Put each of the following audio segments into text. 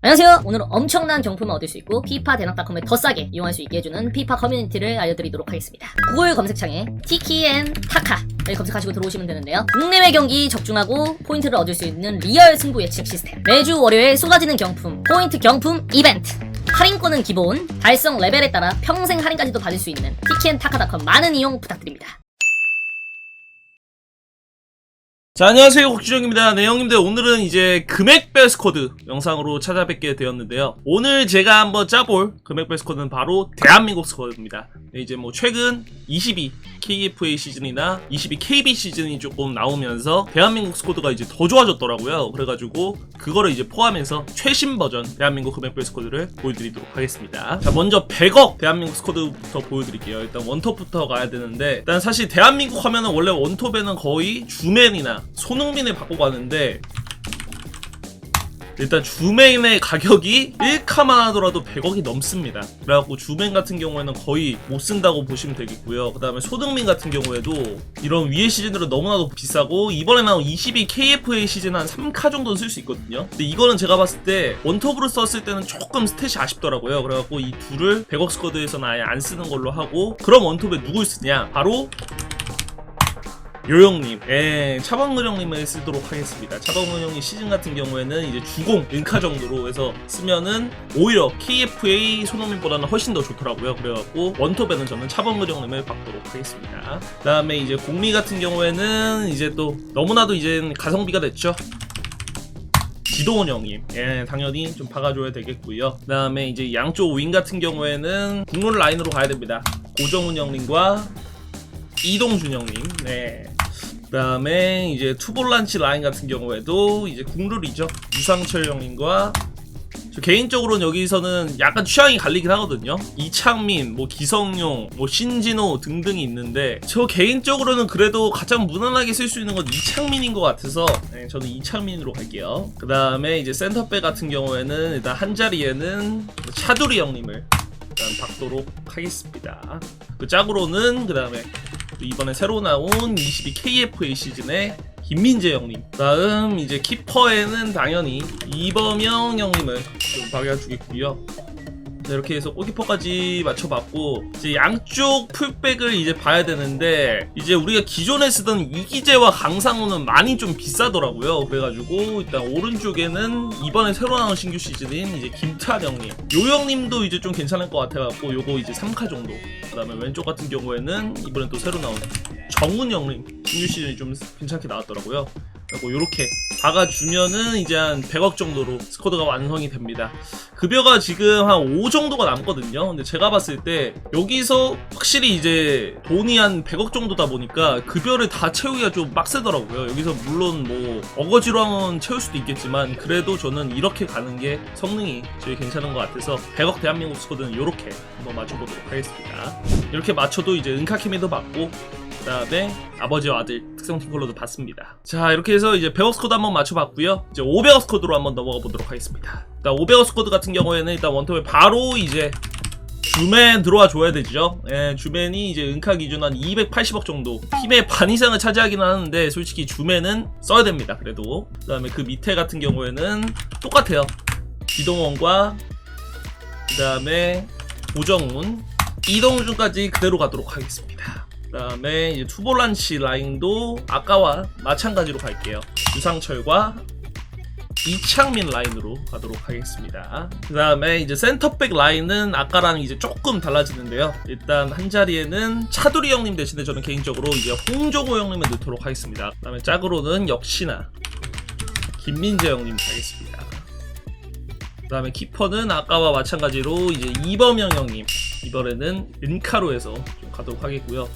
안녕하세요. 오늘은 엄청난 경품을 얻을 수 있고 피파 대낙닷컴에 더 싸게 이용할 수 있게 해주는 피파 커뮤니티를 알려드리도록 하겠습니다. 구글 검색창에 티키앤 타카를 검색하시고 들어오시면 되는데요. 국내외 경기 적중하고 포인트를 얻을 수 있는 리얼 승부 예측 시스템. 매주 월요일 쏟아지는 경품, 포인트 경품 이벤트. 할인권은 기본, 달성 레벨에 따라 평생 할인까지도 받을 수 있는 티키앤 타카닷컴 많은 이용 부탁드립니다. 자 안녕하세요 국주정입니다. 네 형님들 오늘은 이제 금액별 스쿼드 영상으로 찾아뵙게 되었는데요. 오늘 제가 한번 짜볼 금액별 스쿼드는 바로 대한민국 스쿼드입니다. 네, 이제 뭐 최근 22 KFA 시즌이나 22 KB 시즌이 조금 나오면서 대한민국 스쿼드가 이제 더 좋아졌더라고요. 그래가지고 그거를 이제 포함해서 최신 버전 대한민국 금액별 스쿼드를 보여드리도록 하겠습니다. 자 먼저 100억 대한민국 스쿼드부터 보여드릴게요. 일단 원톱부터 가야 되는데 일단 사실 대한민국 하면은 원래 원톱에는 거의 주맨이나 손흥민을 받고 가는데 일단 주맨의 가격이 1카만 하더라도 100억이 넘습니다. 그래갖고 주맨 같은 경우에는 거의 못 쓴다고 보시면 되겠고요. 그 다음에 손흥민 같은 경우에도 이런 위에 시즌으로 너무나도 비싸고 이번에 나온 22 KFA 시즌 한 3카 정도는 쓸 수 있거든요. 근데 이거는 제가 봤을 때 원톱으로 썼을 때는 조금 스탯이 아쉽더라고요. 그래갖고 이 둘을 100억 스쿼드에서는 아예 안 쓰는 걸로 하고 그럼 원톱에 누굴 쓰냐? 바로 요영님, 예, 차범근형님을 쓰도록 하겠습니다. 차범근형이 시즌 같은 경우에는 이제 주공, 은카 정도로 해서 쓰면은 오히려 KFA 손흥민보다는 훨씬 더 좋더라고요. 그래갖고 원톱에는 저는 차범근형님을 받도록 하겠습니다. 그 다음에 이제 공미 같은 경우에는 이제 또 너무나도 이제 가성비가 됐죠. 지동원 형님, 예, 당연히 좀 박아줘야 되겠고요. 그 다음에 이제 양쪽 윙 같은 경우에는 국룰 라인으로 가야 됩니다. 고정훈 형님과 이동준 형님, 네. 그다음에 이제 투볼란치 라인 같은 경우에도 이제 국룰이죠. 유상철 형님과 저 개인적으로는 여기서는 약간 취향이 갈리긴 하거든요. 이창민, 뭐 기성용, 뭐 신진호 등등이 있는데 저 개인적으로는 그래도 가장 무난하게 쓸 수 있는 건 이창민인 것 같아서 네, 저는 이창민으로 갈게요. 그 다음에 이제 센터백 같은 경우에는 일단 한 자리에는 차두리 형님을 일단 받도록 하겠습니다. 그 짝으로는 그 다음에 이번에 새로 나온 22 KFA 시즌의 김민재 형님. 다음 이제 키퍼에는 당연히 이범영 형님을 좀 박아주겠고요. 자, 이렇게 해서 골키퍼까지 맞춰봤고 이제 양쪽 풀백을 이제 봐야 되는데 이제 우리가 기존에 쓰던 이기재와 강상우는 많이 좀 비싸더라고요. 그래가지고 일단 오른쪽에는 이번에 새로 나온 신규 시즌인 이제 김탈 형님. 요 형님도 이제 좀 괜찮을 것 같아갖고 요거 이제 3카 정도. 그 다음에 왼쪽 같은 경우에는 이번에 또 새로 나온 정훈 형님. 신규 시즌이 좀 괜찮게 나왔더라고요 그리고 요렇게 박아주면은 이제 한 100억 정도로 스쿼드가 완성이 됩니다. 급여가 지금 한 5 정도가 남거든요. 근데 제가 봤을 때 여기서 확실히 이제 돈이 한 100억 정도다 보니까 급여를 다 채우기가 좀 빡세더라고요. 여기서 물론 뭐 어거지로 채울 수도 있겠지만 그래도 저는 이렇게 가는 게 성능이 제일 괜찮은 것 같아서 100억 대한민국 스쿼드는 이렇게 한번 맞춰보도록 하겠습니다. 이렇게 맞춰도 이제 은카케미도 받고 그다음에 아버지와 아들 특성팀 컬러도 받습니다. 자 이렇게 해서 이제 100억 스쿼드 한번 맞춰봤고요. 이제 500억 스쿼드로 한번 넘어가 보도록 하겠습니다. 일단 500억 스쿼드 같은 경우에는 일단 원톱에 바로 이제 주맨 들어와 줘야 되죠. 예, 주맨이 이제 은카 기준 한 280억 정도. 팀의 반 이상을 차지하기는 하는데 솔직히 주맨은 써야 됩니다. 그래도. 그다음에 그 밑에 같은 경우에는 똑같아요. 이동원과 그다음에 고정훈, 이동준까지 그대로 가도록 하겠습니다. 그다음에 이제 투볼란치 라인도 아까와 마찬가지로 갈게요. 유상철과 이창민 라인으로 가도록 하겠습니다. 그 다음에 이제 센터백 라인은 아까랑 이제 조금 달라지는데요. 일단 한 자리에는 차두리 형님 대신에 저는 개인적으로 이제 홍종호 형님을 넣도록 하겠습니다. 그 다음에 짝으로는 역시나 김민재 형님 가겠습니다. 그 다음에 키퍼는 아까와 마찬가지로 이제 이범영 형님 이번에는 은카로 해서 좀 가도록 하겠고요.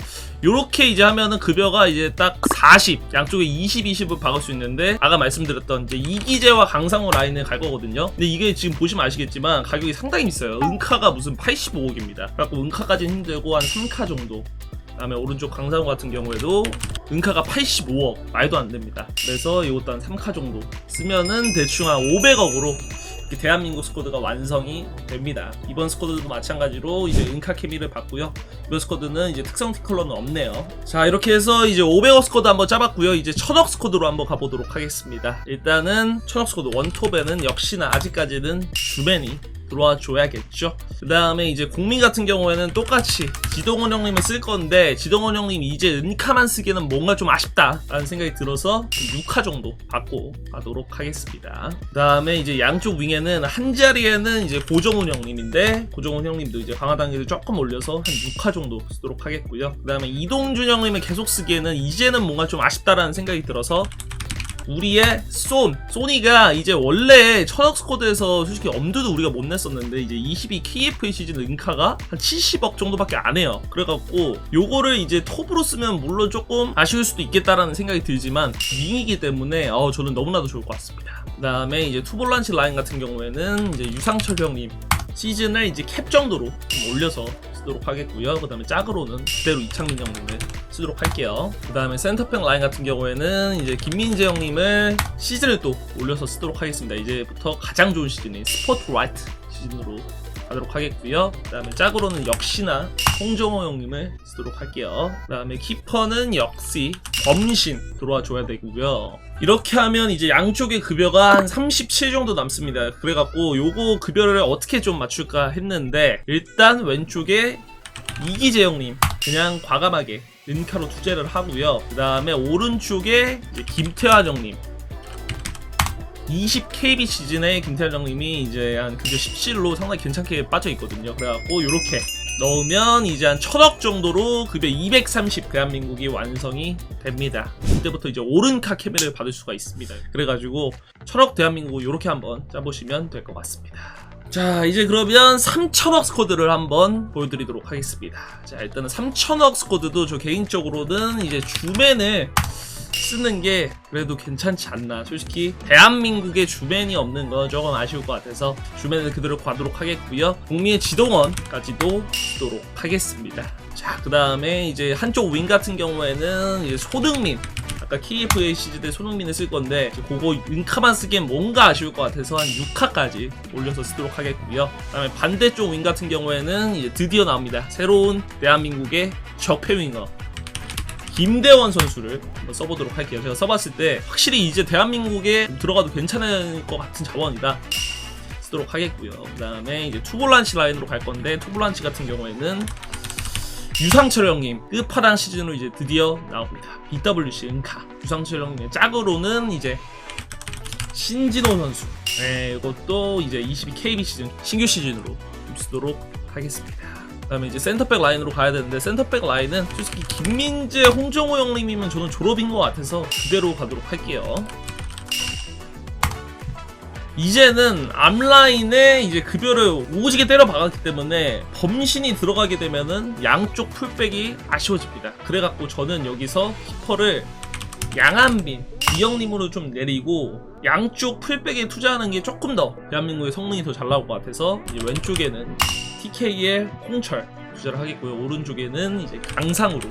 요렇게 이제 하면은 급여가 이제 딱 40, 양쪽에 20, 20을 박을 수 있는데 아까 말씀드렸던 이제 이기재와 강상호 라인을 갈 거거든요. 근데 이게 지금 보시면 아시겠지만 가격이 상당히 비싸요. 은카가 무슨 85억입니다. 그래갖고 은카까지는 힘들고 한 3카 정도. 그다음에 오른쪽 강상호 같은 경우에도 은카가 85억 말도 안 됩니다. 그래서 이것도 한 3카 정도 쓰면은 대충 한 500억으로 이렇게 대한민국 스쿼드가 완성이 됩니다. 이번 스쿼드도 마찬가지로 이제 은카 케미를 받고요. 이번 스쿼드는 이제 특성 티컬러는 없네요. 자 이렇게 해서 이제 500억 스쿼드 한번 짜봤고요. 이제 1000억 스쿼드로 한번 가보도록 하겠습니다. 일단은 1000억 스쿼드 원톱에는 역시나 아직까지는 주맨이 들어와 줘야겠죠. 그 다음에 이제 국민 같은 경우에는 똑같이 지동원 형님을 쓸 건데 지동원 형님 이제 은카만 쓰기에는 뭔가 좀 아쉽다 라는 생각이 들어서 6화 정도 받고 가도록 하겠습니다. 그 다음에 이제 양쪽 윙에는 한 자리에는 이제 고정훈 형님인데 고정훈 형님도 이제 강화 단계를 조금 올려서 한 6화 정도 쓰도록 하겠고요. 그 다음에 이동준 형님을 계속 쓰기에는 이제는 뭔가 좀 아쉽다라는 생각이 들어서 우리의 쏜 소니가 이제 원래 천억 스쿼드에서 솔직히 엄두도 우리가 못 냈었는데 이제 22 KFA 시즌 은카가 한 70억 정도밖에 안 해요. 그래갖고 요거를 이제 톱으로 쓰면 물론 조금 아쉬울 수도 있겠다라는 생각이 들지만 윙이기 때문에 어 저는 너무나도 좋을 것 같습니다. 그 다음에 이제 투볼란치 라인 같은 경우에는 이제 유상철 형님 시즌을 이제 캡 정도로 좀 올려서 쓰도록 하겠고요. 그 다음에 짝으로는 그대로 이창민 형님을 쓰도록 할게요. 그 다음에 센터백 라인 같은 경우에는 이제 김민재 형님을 시즌을 또 올려서 쓰도록 하겠습니다. 이제부터 가장 좋은 시즌인 스포트 라이트 시즌으로 가도록 하겠고요. 그 다음에 짝으로는 역시나 홍정호 형님을 쓰도록 할게요. 그 다음에 키퍼는 역시 범신 들어와 줘야 되고요. 이렇게 하면 이제 양쪽의 급여가 한 37 정도 남습니다. 그래갖고 요거 급여를 어떻게 좀 맞출까 했는데 일단 왼쪽에 이기재 형님 그냥 과감하게 은카로 투자를 하고요. 그 다음에 오른쪽에 김태환 형님 20KB 시즌에 김태환 형님이 이제 한 급여 17로 상당히 괜찮게 빠져 있거든요. 그래갖고 이렇게 넣으면 이제 한 천억 정도로 급여 230 대한민국이 완성이 됩니다. 그때부터 이제 오른카 캐메를 받을 수가 있습니다. 그래가지고 천억 대한민국 이렇게 한번 짜보시면 될 것 같습니다. 자 이제 그러면 3천억 스쿼드를 한번 보여드리도록 하겠습니다. 자 일단은 3천억 스쿼드도 저 개인적으로는 이제 주맨을 쓰는 게 그래도 괜찮지 않나. 솔직히 대한민국에 주맨이 없는 건 조금 아쉬울 것 같아서 주맨을 그대로 가도록 하겠고요. 국민의 지동원까지도 쓰도록 하겠습니다. 자, 그 다음에 이제 한쪽 윙 같은 경우에는 이제 소등민. 아까 KFA 시즌 때 손흥민을 쓸 건데 그거 윙카만 쓰기엔 뭔가 아쉬울 것 같아서 한 6카까지 올려서 쓰도록 하겠고요. 그다음에 반대쪽 윙 같은 경우에는 이제 드디어 나옵니다. 새로운 대한민국의 적폐 윙어 김대원 선수를 한번 써보도록 할게요. 제가 써봤을 때 확실히 이제 대한민국에 들어가도 괜찮을 것 같은 자원이다. 쓰도록 하겠고요. 그 다음에 이제 투볼란치 라인으로 갈 건데 투볼란치 같은 경우에는 유상철 형님 끝파당 시즌으로 이제 드디어 나옵니다. BWC 은카 유상철 형님의 짝으로는 이제 신진호 선수. 네, 이것도 이제 22 KB 시즌 신규 시즌으로 좀 쓰도록 하겠습니다. 그다음에 이제 센터백 라인으로 가야 되는데 센터백 라인은 솔직히 김민재, 홍정호 형님이면 저는 졸업인 것 같아서 그대로 가도록 할게요. 이제는 앞라인에 이제 급여를 오지게 때려 박았기 때문에 범신이 들어가게 되면은 양쪽 풀백이 아쉬워집니다. 그래갖고 저는 여기서 키퍼를 양한빈 이형님으로 좀 내리고 양쪽 풀백에 투자하는 게 조금 더 대한민국의 성능이 더 잘 나올 것 같아서 이제 왼쪽에는 TK의 홍철 투자를 하겠고요. 오른쪽에는 이제 강상으로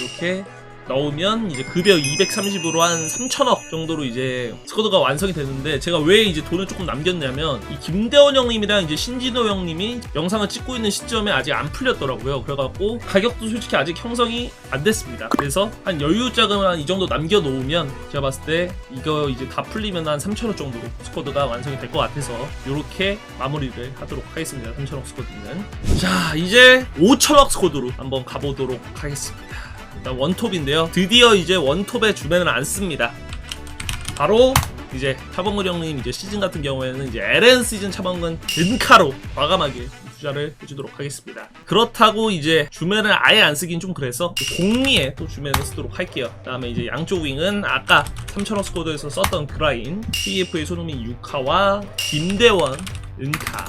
이렇게 넣으면 이제 급여 230으로 한 3천억 정도로 이제 스쿼드가 완성이 되는데 제가 왜 이제 돈을 조금 남겼냐면 이 김대원 형님이랑 이제 신진호 형님이 영상을 찍고 있는 시점에 아직 안 풀렸더라고요. 그래갖고 가격도 솔직히 아직 형성이 안 됐습니다. 그래서 한 여유 자금을 한 이 정도 남겨놓으면 제가 봤을 때 이거 이제 다 풀리면 한 3천억 정도로 스쿼드가 완성이 될 것 같아서 이렇게 마무리를 하도록 하겠습니다. 3천억 스쿼드는 자 이제 5천억 스쿼드로 한번 가보도록 하겠습니다. 일단 원톱인데요. 드디어 이제 원톱에 주변을 안 씁니다. 바로 이제 차범근 형님 이제 시즌 같은 경우에는 이제 LN 시즌 차범근 은카로 과감하게 투자를 해주도록 하겠습니다. 그렇다고 이제 주면을 아예 안 쓰긴 좀 그래서 공미에 또 주면을 쓰도록 할게요. 그다음에 이제 양쪽 윙은 아까 3천원 스쿼드에서 썼던 그라인 TF의 손흥민 6카와 김대원 은카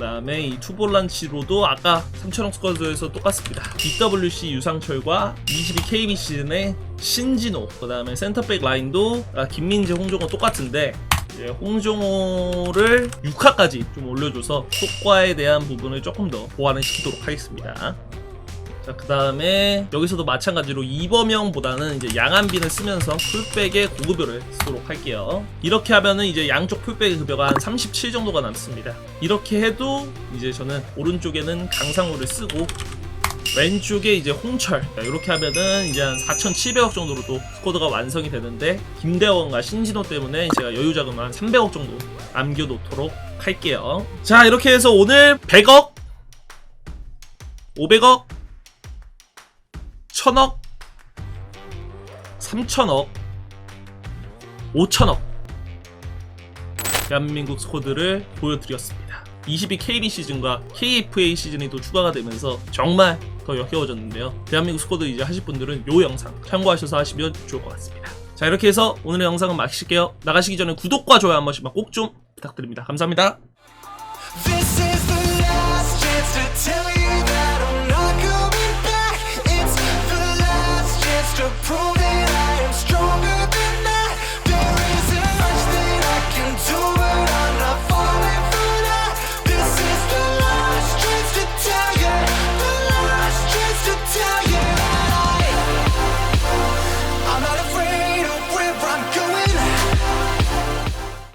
그 다음에 이 투볼란치로도 아까 3천억 스쿼드에서 똑같습니다. BWC 유상철과 22 KB 시즌의 신진호 그 다음에 센터백 라인도 아, 김민재, 홍정호 똑같은데 이제 홍정호를 6화까지 좀 올려줘서 효과에 대한 부분을 조금 더 보완을 시키도록 하겠습니다. 자그 다음에 여기서도 마찬가지로 이범영보다는 이제 양한빈을 쓰면서 풀백의 고급여를 쓰도록 할게요. 이렇게 하면은 이제 양쪽 풀백의 급여가 한 37 정도가 남습니다. 이렇게 해도 이제 저는 오른쪽에는 강상우를 쓰고 왼쪽에 이제 홍철 이렇게 하면은 이제 한 4,700억 정도로 또 스쿼드가 완성이 되는데 김대원과 신진호 때문에 제가 여유 자금을 한 300억 정도 남겨놓도록 할게요. 자 이렇게 해서 오늘 100억, 500억, 1000억, 3000억, 5000억 대한민국 스쿼드를 보여드렸습니다. 22 KB 시즌과 KFA 시즌이 또 추가가 되면서 정말 더 역겨워졌는데요. 대한민국 스쿼드 이제 하실 분들은 요 영상 참고하셔서 하시면 좋을 것 같습니다. 자 이렇게 해서 오늘의 영상은 마칠게요. 나가시기 전에 구독과 좋아요 한 번씩만 꼭 좀 부탁드립니다. 감사합니다. pro